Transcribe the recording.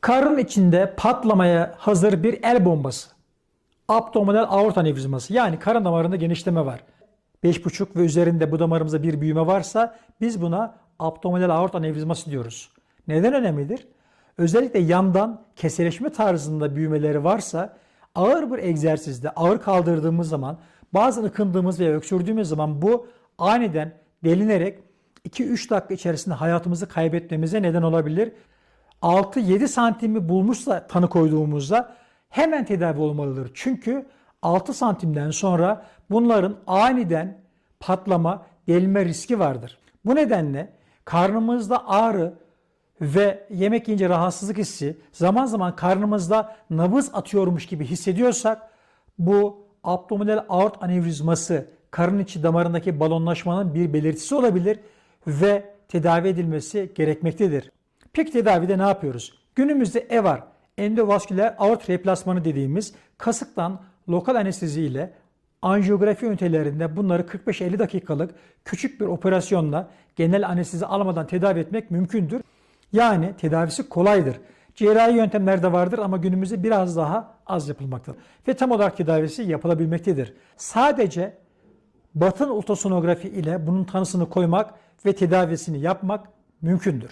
Karın içinde patlamaya hazır bir el bombası. Abdominal aort anevrizması yani karın damarında genişleme var. 5,5 ve üzerinde bu damarımızda bir büyüme varsa biz buna abdominal aort anevrizması diyoruz. Neden önemlidir? Özellikle yandan keseleşme tarzında büyümeleri varsa ağır bir egzersizde ağır kaldırdığımız zaman bazen ıkındığımız veya öksürdüğümüz zaman bu aniden delinerek 2-3 dakika içerisinde hayatımızı kaybetmemize neden olabilir. 6-7 santimi bulmuşsa tanı koyduğumuzda hemen tedavi olmalıdır. Çünkü 6 santimden sonra bunların aniden patlama, delme riski vardır. Bu nedenle karnımızda ağrı ve yemek yiyince rahatsızlık hissi, zaman zaman karnımızda nabız atıyormuş gibi hissediyorsak bu abdominal aort anevrizması, karın içi damarındaki balonlaşmanın bir belirtisi olabilir ve tedavi edilmesi gerekmektedir. Peki tedavide ne yapıyoruz? Günümüzde EVAR, endovasküler aort replasmanı dediğimiz kasıktan lokal anestezi ile anjiyografi ünitelerinde bunları 45-50 dakikalık küçük bir operasyonla genel anestezi almadan tedavi etmek mümkündür. Yani tedavisi kolaydır. Cerrahi yöntemler de vardır ama günümüzde biraz daha az yapılmaktadır. Ve tam olarak tedavisi yapılabilmektedir. Sadece batın ultrasonografi ile bunun tanısını koymak ve tedavisini yapmak mümkündür.